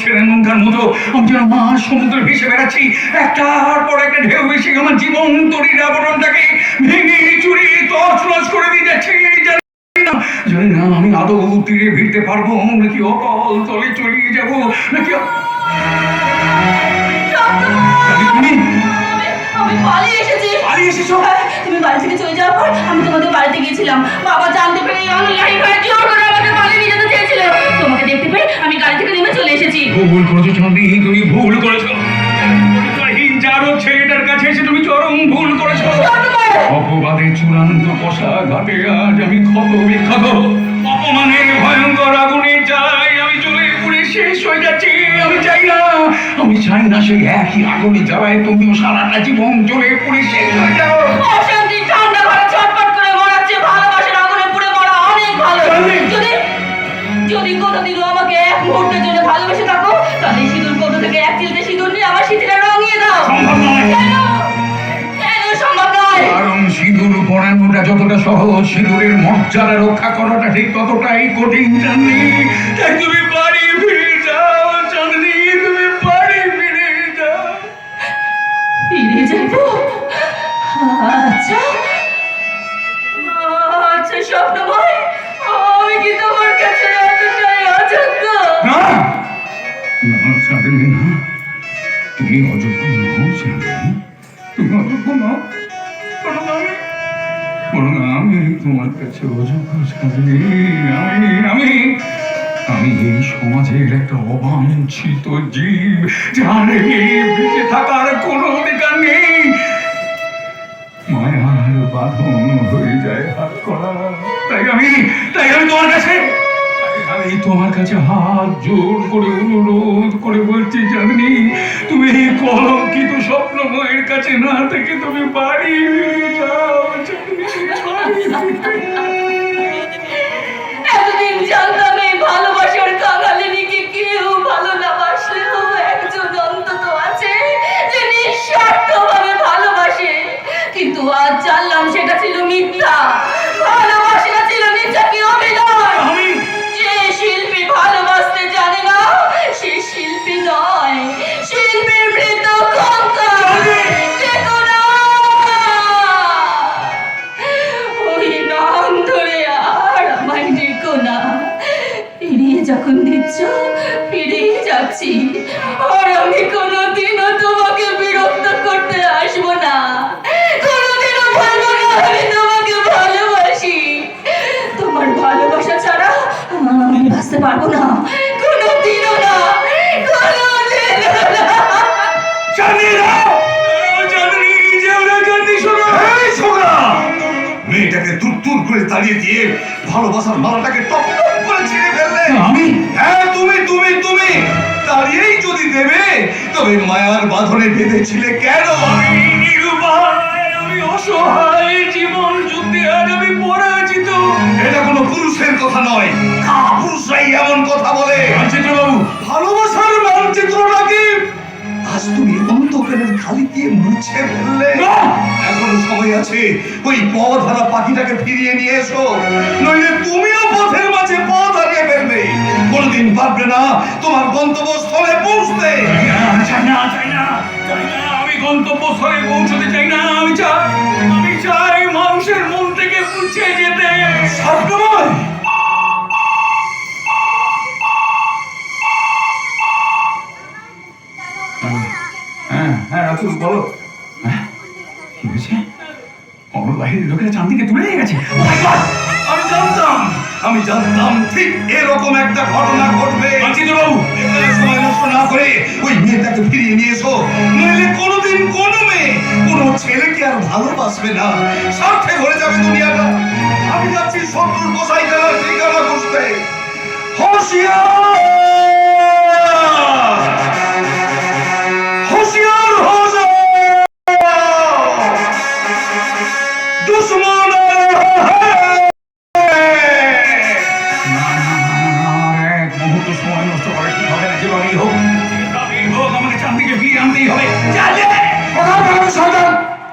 ছেড়ে নৌকার মতো আমি যেন মা সমুদ্রে ভেসে বেড়াচ্ছি। একটার পর একটা ঢেউ এসে আমার জীবন তরির আবরণটাকে ভেঙে চুরি তছনছ করে দিয়ে যাচ্ছে। জানি না আমি আদৌ তীরে ভিড়তে পারব নাকি অকল তলে চলিয়ে যাব নাকি তুমি? হ্যাঁ, তুমি বাড়ি থেকে চলে যাওয়ার পর আমি তোমাদের বাড়িতে গিয়েছিলাম। বাবা জানতে পেরে অনলাইন হয়ে জোর ভুল করেছ চাঁদি তুমি ভুল করেছ। ছেলেটার কাছে এসে তুমি চরম ভুল করেছ। অপবাদে চূড়ান্ত কষা ঘাটে আজ আমি ক্ষত বিক্ষত। অপমানের ভয়ঙ্কর আগুনে চাই আমি চলে পুড়ে শেষ হয়ে যাচ্ছি। আমি চাই না, আমি চাই না সেই একই আগুনে জ্বালায় তুমিও সারাটা জীবন চলে পুড়ে শেষ হয়ে যাও। পরানোটা যতটা সহজ সিঁদুরের মর্যাদা রক্ষা করাটা ঠিক ততটাই কঠিন তাই তুমি বাড়ি ফিরে যাও চাঁদনি তুমি বাড়ি ফিরে যাও। ফিরে যাব? আচ্ছা। আচ্ছা স্বপ্নময় আমি কি তোমার কাছে এতটাই অযোগ্য? না। না চাঁদনি না। তুমি অযোগ্য নও চাঁদনি তুমি অযোগ্য নও। বরং আমি বরং আমি তোমার কাছে অযোগ্য চাঁদনি আমি আমি আমি এই সমাজের একটা অবাঞ্ছিত জীব, যার বেঁচে থাকার কোনো অধিকার নেই। মায়ার বাঁধন হয়ে যায় হাত করা। তাই আমি তাই আমি তোমার কাছে তোমার কাছে হাত জোর করে অনুরোধ করে বলছি জানি তুমি এই কলঙ্কিত স্বপ্নময়ের কাছে না থেকে তুমি বাড়ি। এতদিন জানতাম এই ভালোবাসার কেউ ভালো না বাসলেও একজন অন্তত আছে যে নিঃস্বার্থভাবে ভালোবাসে কিন্তু আজ জানলাম সেটা ছিল মিথ্যা যাচ্ছি আর আমি কোনোদিনও তোমাকে বিরক্ত করতে আসব না। কোনোদিনও বলব না আমি তোমাকে ভালোবাসি। তোমার ভালোবাসা ছাড়া আমি বাঁচতে পারব না। কোনোদিনও না কোনোদিনও মেয়েটাকে দূর দূর করে তাড়িয়ে দিয়ে ভালোবাসার মালাটাকে টপ টপ করে ছিঁড়ে ফেললে। আমি? হ্যাঁ। তুমি তুমি তুমি তাড়িয়েই যদি দেবে তবে মায়ার বাঁধনে বেঁধেছিলে কেন? আমি অসহায় জীবন যুদ্ধে আজ আমি পরাজিত। এটা কোনো পুরুষের কথা নয় পুরুষরাই এমন কথা বলে। মানচিত্র বাবু ভালোবাসার মানচিত্রটাকে আজ তুমি অন্ধকারের খালি দিয়ে মুছে ফেললে! এখনও সময় আছে ওই পথ হারা পাখিটাকে ফিরিয়ে নিয়ে এসো। নইলে তুমিও পথের মাঝে পথ ফেলবে কোনোদিন পারবে না তোমার গন্তব্যস্থলে পৌঁছতে। চাই না চাই না চাই না আমি গন্তব্যস্থলে পৌঁছতে চাই না আমি চাই আমি চাই মানুষের মন থেকে মুছে যেতে। হ্যাঁ হ্যাঁ রাতুল বলো। হ্যাঁ কি হয়েছে? অমর বাহিরের লোকেরা চাঁদিকে তুলে নিয়ে গেছে। Oh! আমি জানতাম। আমি জানতাম ঠিক এরকম একটা ঘটনা ঘটবে। মানচিত্র বাবু সময় নষ্ট না করে ওই মেয়েটাকে ফিরিয়ে নিয়ে এসো। নইলে কোনোদিন কোনো মেয়ে কোনো ছেলেকে আর ভালোবাসবে না। স্বার্থে ভরে যাবে দুনিয়াটা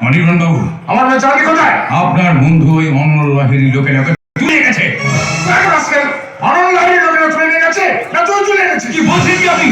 অনির্বাণ বাবু আমার চাকরি কোথায়? আপনার বন্ধু ওই অনল বাহিনী লোকেরা তুলে গেছে। অনলাইনে লোকেরা চলে গেছে না চলে গেছে কি বলছিস কি আপনি?